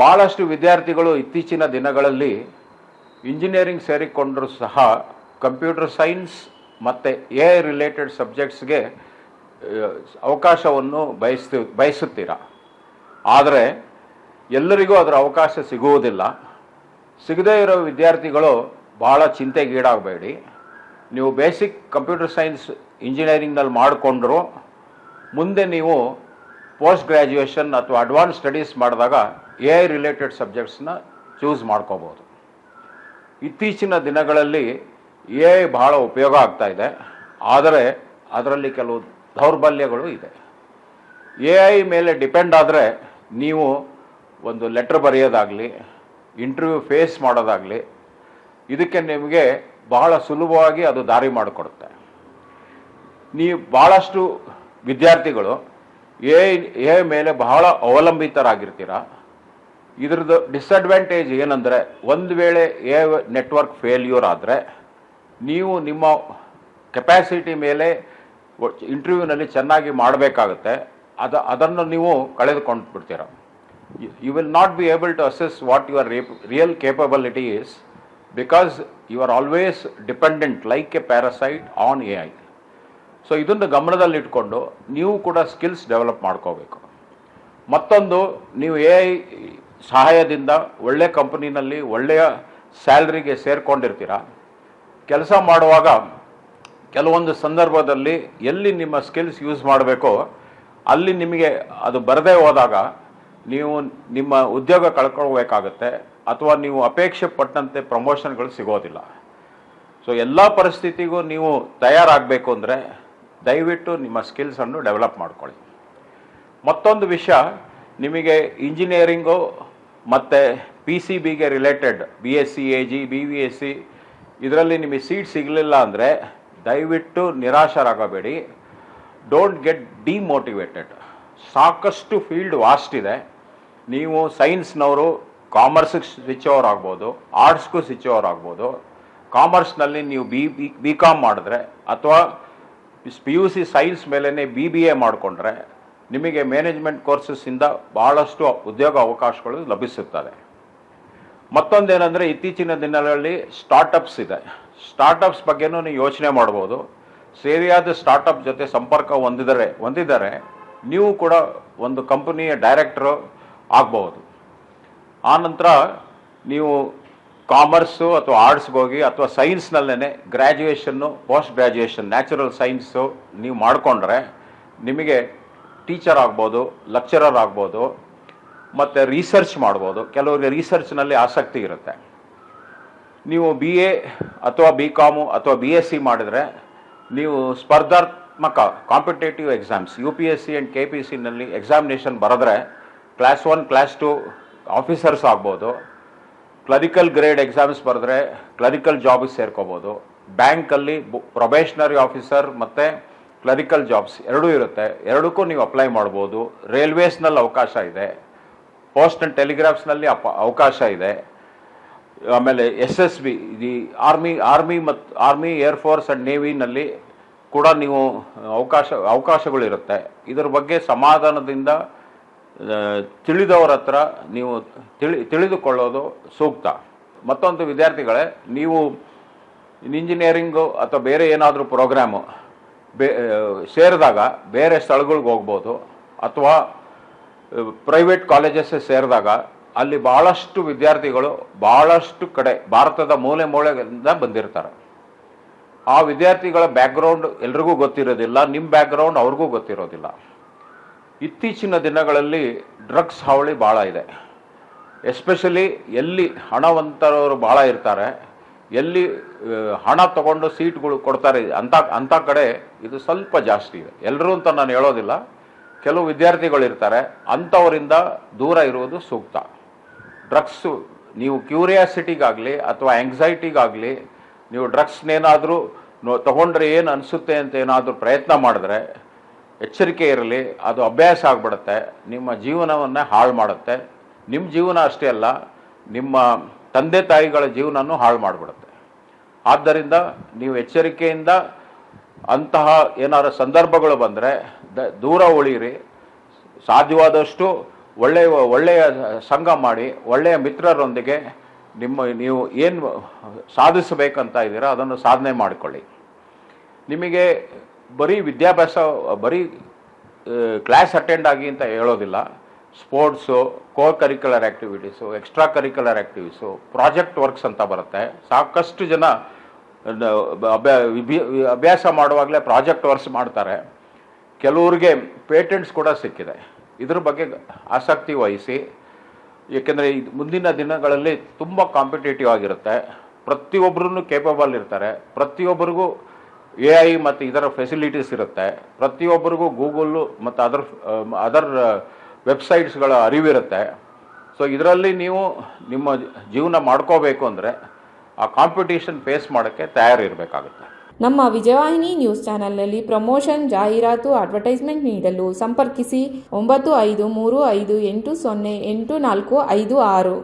ಭಾಳಷ್ಟು ವಿದ್ಯಾರ್ಥಿಗಳು ಇತ್ತೀಚಿನ ದಿನಗಳಲ್ಲಿ ಇಂಜಿನಿಯರಿಂಗ್ ಸೇರಿಕೊಂಡರೂ ಸಹ ಕಂಪ್ಯೂಟರ್ ಸೈನ್ಸ್ ಮತ್ತು ಎ ರಿಲೇಟೆಡ್ ಸಬ್ಜೆಕ್ಟ್ಸ್ಗೆ ಅವಕಾಶವನ್ನು ಬಯಸ್ತಿ, ಬಯಸುತ್ತೀರ? ಆದರೆ ಎಲ್ಲರಿಗೂ ಅದರ ಅವಕಾಶ ಸಿಗುವುದಿಲ್ಲ. ಸಿಗದೇ ಇರೋ ವಿದ್ಯಾರ್ಥಿಗಳು ಭಾಳ ಚಿಂತೆಗೀಡಾಗಬೇಡಿ. ನೀವು ಬೇಸಿಕ್ ಕಂಪ್ಯೂಟರ್ ಸೈನ್ಸ್ ಇಂಜಿನಿಯರಿಂಗ್ನಲ್ಲಿ ಮಾಡಿಕೊಂಡ್ರು, ಮುಂದೆ ನೀವು ಪೋಸ್ಟ್ ಗ್ರ್ಯಾಜುಯೇಷನ್ ಅಥವಾ ಅಡ್ವಾನ್ಸ್ ಸ್ಟಡೀಸ್ ಮಾಡಿದಾಗ ಎ ಐ ರಿಲೇಟೆಡ್ ಸಬ್ಜೆಕ್ಟ್ಸ್ನ ಚೂಸ್ ಮಾಡ್ಕೋಬೋದು. ಇತ್ತೀಚಿನ ದಿನಗಳಲ್ಲಿ ಎ ಐ ಬಹಳ ಉಪಯೋಗ ಆಗ್ತಾ ಇದೆ. ಆದರೆ ಅದರಲ್ಲಿ ಕೆಲವು ದೌರ್ಬಲ್ಯಗಳು ಇದೆ. ಎ ಐ ಮೇಲೆ ಡಿಪೆಂಡ್ ಆದರೆ ನೀವು ಒಂದು ಲೆಟ್ರ್ ಬರೆಯೋದಾಗಲಿ, ಇಂಟರ್ವ್ಯೂ ಫೇಸ್ ಮಾಡೋದಾಗಲಿ, ಇದಕ್ಕೆ ನಿಮಗೆ ಬಹಳ ಸುಲಭವಾಗಿ ಅದು ದಾರಿ ಮಾಡಿಕೊಡುತ್ತೆ. ನೀವು ಭಾಳಷ್ಟು ವಿದ್ಯಾರ್ಥಿಗಳು ಎ ಎ ಮೇಲೆ ಬಹಳ ಅವಲಂಬಿತರಾಗಿರ್ತೀರ? ಇದ್ರದ್ದು ಡಿಸ್ಅಡ್ವಾಂಟೇಜ್ ಏನಂದರೆ ಒಂದು ವೇಳೆ ಎ ನೆಟ್ವರ್ಕ್ ಫೇಲ್ಯೂರ್ ಆದರೆ ನೀವು ನಿಮ್ಮ ಕೆಪ್ಯಾಸಿಟಿ ಮೇಲೆ ಇಂಟರ್ವ್ಯೂನಲ್ಲಿ ಚೆನ್ನಾಗಿ ಮಾಡಬೇಕಾಗುತ್ತೆ. ಅದು, ಅದನ್ನು ನೀವು ಕಳೆದುಕೊಂಡು ಬಿಡ್ತೀರ you will not be able to assess what your real capability is because you are always dependent like a parasite on A I so ಇದನ್ನು ಗಮನದಲ್ಲಿಟ್ಕೊಂಡು ನೀವು ಕೂಡ ಸ್ಕಿಲ್ಸ್ ಡೆವಲಪ್ ಮಾಡ್ಕೋಬೇಕು. ಮತ್ತೊಂದು, ನೀವು ಎ ಐ ಸಹಾಯದಿಂದ ಒಳ್ಳೆಯ ಕಂಪನಿನಲ್ಲಿ ಒಳ್ಳೆಯ ಸ್ಯಾಲ್ರಿಗೆ ಸೇರಿಕೊಂಡಿರ್ತೀರ? ಕೆಲಸ ಮಾಡುವಾಗ ಕೆಲವೊಂದು ಸಂದರ್ಭದಲ್ಲಿ ಎಲ್ಲಿ ನಿಮ್ಮ ಸ್ಕಿಲ್ಸ್ ಯೂಸ್ ಮಾಡಬೇಕೋ ಅಲ್ಲಿ ನಿಮಗೆ ಅದು ಬರದೇ ಹೋದಾಗ ನೀವು ನಿಮ್ಮ ಉದ್ಯೋಗ ಕಳ್ಕೊಳ್ಬೇಕಾಗತ್ತೆ ಅಥವಾ ನೀವು ಅಪೇಕ್ಷೆ ಪಟ್ಟಂತೆ ಪ್ರಮೋಷನ್ಗಳು ಸಿಗೋದಿಲ್ಲ. ಸೊ ಎಲ್ಲ ಪರಿಸ್ಥಿತಿಗೂ ನೀವು ತಯಾರಾಗಬೇಕು ಅಂದರೆ ದಯವಿಟ್ಟು ನಿಮ್ಮ ಸ್ಕಿಲ್ಸನ್ನು ಡೆವಲಪ್ ಮಾಡ್ಕೊಳ್ಳಿ. ಮತ್ತೊಂದು ವಿಷಯ, ನಿಮಗೆ ಇಂಜಿನಿಯರಿಂಗು ಮತ್ತು ಪಿ ಸಿ ಬಿಗೆ related B S C A G B V S C ಇದರಲ್ಲಿ ನಿಮಗೆ ಸೀಟ್ ಸಿಗಲಿಲ್ಲ ಅಂದರೆ ದಯವಿಟ್ಟು ನಿರಾಶರಾಗಬೇಡಿ. ಡೋಂಟ್ ಗೆಟ್ ಡಿಮೋಟಿವೇಟೆಡ್ ಸಾಕಷ್ಟು ಫೀಲ್ಡ್ ವಾಸ್ಟ್ ಇದೆ. ನೀವು ಸೈನ್ಸ್ನವರು ಕಾಮರ್ಸಿಗೆ ಸ್ವಿಚ್ ಓವರ್ ಆಗ್ಬೋದು ಆರ್ಟ್ಸ್ಗೂ ಸ್ವಿಚ್ ಓವರ್ ಆಗ್ಬೋದು. ಕಾಮರ್ಸ್ನಲ್ಲಿ ನೀವು ಬಿ ಬಿ ಬಿ ಕಾಮ್ ಮಾಡಿದ್ರೆ, ಅಥವಾ ಪಿ ಯು ಸಿ ಸೈನ್ಸ್ ಮೇಲೇ ಬಿ ಬಿ ಎ ಮಾಡಿಕೊಂಡ್ರೆ ನಿಮಗೆ ಮ್ಯಾನೇಜ್ಮೆಂಟ್ ಕೋರ್ಸಸ್ಸಿಂದ ಭಾಳಷ್ಟು ಉದ್ಯೋಗ ಅವಕಾಶಗಳು ಲಭಿಸುತ್ತದೆ ಮತ್ತೊಂದೇನೆಂದರೆ ಇತ್ತೀಚಿನ ದಿನಗಳಲ್ಲಿ ಸ್ಟಾರ್ಟಪ್ಸ್ ಇದೆ. ಸ್ಟಾರ್ಟಪ್ಸ್ ಬಗ್ಗೆನೂ ನೀವು ಯೋಚನೆ ಮಾಡ್ಬೋದು. ಸರಿಯಾದ ಸ್ಟಾರ್ಟಪ್ ಜೊತೆ ಸಂಪರ್ಕ ಹೊಂದಿದರೆ ಹೊಂದಿದರೆ ನೀವು ಕೂಡ ಒಂದು ಕಂಪನಿಯ ಡೈರೆಕ್ಟ್ರು ಆಗಬಹುದು ಆನಂತರ ನೀವು ಕಾಮರ್ಸು ಅಥವಾ ಆರ್ಟ್ಸ್ಗೆ ಹೋಗಿ ಅಥವಾ ಸೈನ್ಸ್ನಲ್ಲೇ ಗ್ರ್ಯಾಜುಯೇಷನ್ನು ಪೋಸ್ಟ್ ಗ್ರ್ಯಾಜುಯೇಷನ್ ನ್ಯಾಚುರಲ್ ಸೈನ್ಸು ನೀವು ಮಾಡಿಕೊಂಡ್ರೆ ನಿಮಗೆ ಟೀಚರ್ ಆಗ್ಬೋದು ಲೆಕ್ಚರರ್ ಆಗ್ಬೋದು, ಮತ್ತು ರಿಸರ್ಚ್ ಮಾಡ್ಬೋದು. ಕೆಲವರಿಗೆ ರಿಸರ್ಚ್ನಲ್ಲಿ ಆಸಕ್ತಿ ಇರುತ್ತೆ. ನೀವು ಬಿ ಎ ಅಥವಾ ಬಿ ಕಾಮು ಅಥವಾ ಬಿ ಎಸ್ ಸಿ ಮಾಡಿದರೆ, ನೀವು ಸ್ಪರ್ಧಾತ್ಮಕ competitive exams U P S C and K P ಸಿನಲ್ಲಿ examination ಬರೆದ್ರೆ class one class two officers ಆಗ್ಬೋದು. ಕ್ಲರಿಕಲ್ ಗ್ರೇಡ್ ಎಕ್ಸಾಮ್ಸ್ ಬರೆದ್ರೆ ಕ್ಲರಿಕಲ್ ಜಾಬಿಗೆ ಸೇರ್ಕೋಬೋದು. ಬ್ಯಾಂಕಲ್ಲಿ ಪ್ರೊಬೇಷನರಿ ಆಫೀಸರ್ ಮತ್ತು ಕ್ಲರಿಕಲ್ ಜಾಬ್ಸ್ ಎರಡೂ ಇರುತ್ತೆ. ಎರಡಕ್ಕೂ ನೀವು ಅಪ್ಲೈ ಮಾಡ್ಬೋದು. ರೈಲ್ವೇಸ್ನಲ್ಲಿ ಅವಕಾಶ ಇದೆ. ಪೋಸ್ಟ್ ಆ್ಯಂಡ್ ಟೆಲಿಗ್ರಾಫ್ಸ್ನಲ್ಲಿ ಅಪ ಅವಕಾಶ ಇದೆ. ಆಮೇಲೆ S S B the army army ಮತ್ತು ಆರ್ಮಿ, ಏರ್ ಫೋರ್ಸ್ ಆ್ಯಂಡ್ ನೇವಿನಲ್ಲಿ ಕೂಡ ನೀವು ಅವಕಾಶ ಅವಕಾಶಗಳಿರುತ್ತೆ ಇದರ ಬಗ್ಗೆ ಸಮಾಧಾನದಿಂದ ತಿಳಿದವರ ಹತ್ರ ನೀವು ತಿಳಿ, ತಿಳಿದುಕೊಳ್ಳೋದು ಸೂಕ್ತ. ಮತ್ತೊಂದು ವಿದ್ಯಾರ್ಥಿಗಳೇ, ನೀವು ಇಂಜಿನಿಯರಿಂಗು ಅಥವಾ ಬೇರೆ ಏನಾದರೂ ಪ್ರೋಗ್ರಾಮು ಬೇ ಸೇರಿದಾಗ ಬೇರೆ ಸ್ಥಳಗಳಿಗೆ ಹೋಗ್ಬೋದು ಅಥವಾ ಪ್ರೈವೇಟ್ ಕಾಲೇಜಸ್ ಸೇರಿದಾಗ ಅಲ್ಲಿ ಭಾಳಷ್ಟು ವಿದ್ಯಾರ್ಥಿಗಳು ಭಾಳಷ್ಟು ಕಡೆ ಭಾರತದ ಮೂಲೆ ಮೂಲೆಯಿಂದ ಬಂದಿರ್ತಾರೆ. ಆ ವಿದ್ಯಾರ್ಥಿಗಳ ಬ್ಯಾಕ್ಗ್ರೌಂಡ್ ಎಲ್ರಿಗೂ ಗೊತ್ತಿರೋದಿಲ್ಲ ನಿಮ್ಮ ಬ್ಯಾಕ್ಗ್ರೌಂಡ್ ಅವ್ರಿಗೂ ಗೊತ್ತಿರೋದಿಲ್ಲ. ಇತ್ತೀಚಿನ ದಿನಗಳಲ್ಲಿ ಡ್ರಗ್ಸ್ ಹಾವಳಿ ಭಾಳ ಇದೆ. ಎಸ್ಪೆಷಲಿ ಎಲ್ಲಿ ಹಣವಂತರವರು ಭಾಳ ಇರ್ತಾರೆ ಎಲ್ಲಿ ಹಣ ತಗೊಂಡು ಸೀಟ್ಗಳು ಕೊಡ್ತಾರೆ, ಅಂತ ಅಂಥ ಕಡೆ ಇದು ಸ್ವಲ್ಪ ಜಾಸ್ತಿ ಇದೆ. ಎಲ್ಲರೂ ಅಂತ ನಾನು ಹೇಳೋದಿಲ್ಲ. ಕೆಲವು ವಿದ್ಯಾರ್ಥಿಗಳು ಇರ್ತಾರೆ ಅಂಥವರಿಂದ ದೂರ ಇರುವುದು ಸೂಕ್ತ. ಡ್ರಗ್ಸು, ನೀವು ಕ್ಯೂರಿಯಾಸಿಟಿಗಾಗಲಿ ಅಥವಾ ಆಂಗ್ಸೈಟಿಗಾಗಲಿ, ನೀವು ಡ್ರಗ್ಸ್ನೇನಾದರೂ ನೋ, ತಗೊಂಡ್ರೆ ಏನು ಅನಿಸುತ್ತೆ ಅಂತ ಏನಾದರೂ ಪ್ರಯತ್ನ ಮಾಡಿದ್ರೆ, ಎಚ್ಚರಿಕೆ ಇರಲಿ, ಅದು ಅಭ್ಯಾಸ ಆಗಿಬಿಡುತ್ತೆ, ನಿಮ್ಮ ಜೀವನವನ್ನೇ ಹಾಳು ಮಾಡುತ್ತೆ. ನಿಮ್ಮ ಜೀವನ ಅಷ್ಟೇ ಅಲ್ಲ, ನಿಮ್ಮ ತಂದೆ ತಾಯಿಗಳ ಜೀವನನೂ ಹಾಳು ಮಾಡಿಬಿಡುತ್ತೆ. ಆದ್ದರಿಂದ ನೀವು ಎಚ್ಚರಿಕೆಯಿಂದ ಅಂತಹ ಏನಾರ ಸಂದರ್ಭಗಳು ಬಂದರೆ ದ ದೂರ ಉಳಿಯಿರಿ. ಸಾಧ್ಯವಾದಷ್ಟು ಒಳ್ಳೆಯ ಒಳ್ಳೆಯ ಸಂಘ ಮಾಡಿ, ಒಳ್ಳೆಯ ಮಿತ್ರರೊಂದಿಗೆ ನಿಮ್ಮ ನೀವು ಏನು ಸಾಧಿಸಬೇಕಂತ ಇದ್ದೀರಾ ಅದನ್ನು ಸಾಧನೆ ಮಾಡಿಕೊಳ್ಳಿ. ನಿಮಗೆ ಬರೀ ವಿದ್ಯಾಭ್ಯಾಸ, ಬರೀ ಕ್ಲಾಸ್ ಅಟೆಂಡ್ ಆಗಿ ಅಂತ ಹೇಳೋದಿಲ್ಲ. Sports co curricular activities extra curricular activities project works ಅಂತ ಬರುತ್ತೆ. ಸಾಕಷ್ಟು ಜನ ಅಭ್ಯಾಸ ಮಾಡುವಾಗಲೇ ಪ್ರಾಜೆಕ್ಟ್ ವರ್ಕ್ಸ್ ಮಾಡ್ತಾರೆ. ಕೆಲವ್ರಿಗೆ ಪೇಟೆಂಟ್ಸ್ ಕೂಡ ಸಿಕ್ಕಿದೆ. ಇದ್ರ ಬಗ್ಗೆ ಆಸಕ್ತಿ ವಹಿಸಿ, ಏಕೆಂದರೆ ಮುಂದಿನ ದಿನಗಳಲ್ಲಿ ತುಂಬ ಕಾಂಪಿಟೇಟಿವ್ ಆಗಿರುತ್ತೆ. ಪ್ರತಿಯೊಬ್ಬರೂ ಕೇಪಬಲ್ ಇರ್ತಾರೆ. ಪ್ರತಿಯೊಬ್ಬರಿಗೂ ಎ ಐ ಮತ್ತು ಇದರ ಫೆಸಿಲಿಟೀಸ್ ಇರುತ್ತೆ. ಪ್ರತಿಯೊಬ್ಬರಿಗೂ ಗೂಗಲ್ಲು ಮತ್ತು ಅದರ್ ಅದರ್ ವೆಬ್ಸೈಟ್ಸ್ಗಳ ಅರಿವಿರುತ್ತೆ. ಸೊ ಇದರಲ್ಲಿ ನೀವು ನಿಮ್ಮ ಜೀವನ ಮಾಡ್ಕೋಬೇಕು ಅಂದರೆ ಆ ಕಾಂಪಿಟೇಷನ್ ಫೇಸ್ ಮಾಡೋಕ್ಕೆ ತಯಾರಿರಬೇಕಾಗುತ್ತೆ. ನಮ್ಮ ವಿಜಯವಾಹಿನಿ ನ್ಯೂಸ್ ಚಾನೆಲ್ನಲ್ಲಿ ಪ್ರಮೋಷನ್, ಜಾಹೀರಾತು, ಅಡ್ವರ್ಟೈಸ್ಮೆಂಟ್ ನೀಡಲು ಸಂಪರ್ಕಿಸಿ ಒಂಬತ್ತು ಐದು ಮೂರು ಐದು ಎಂಟು ಸೊನ್ನೆ ಎಂಟು ನಾಲ್ಕು ಐದು ಆರು.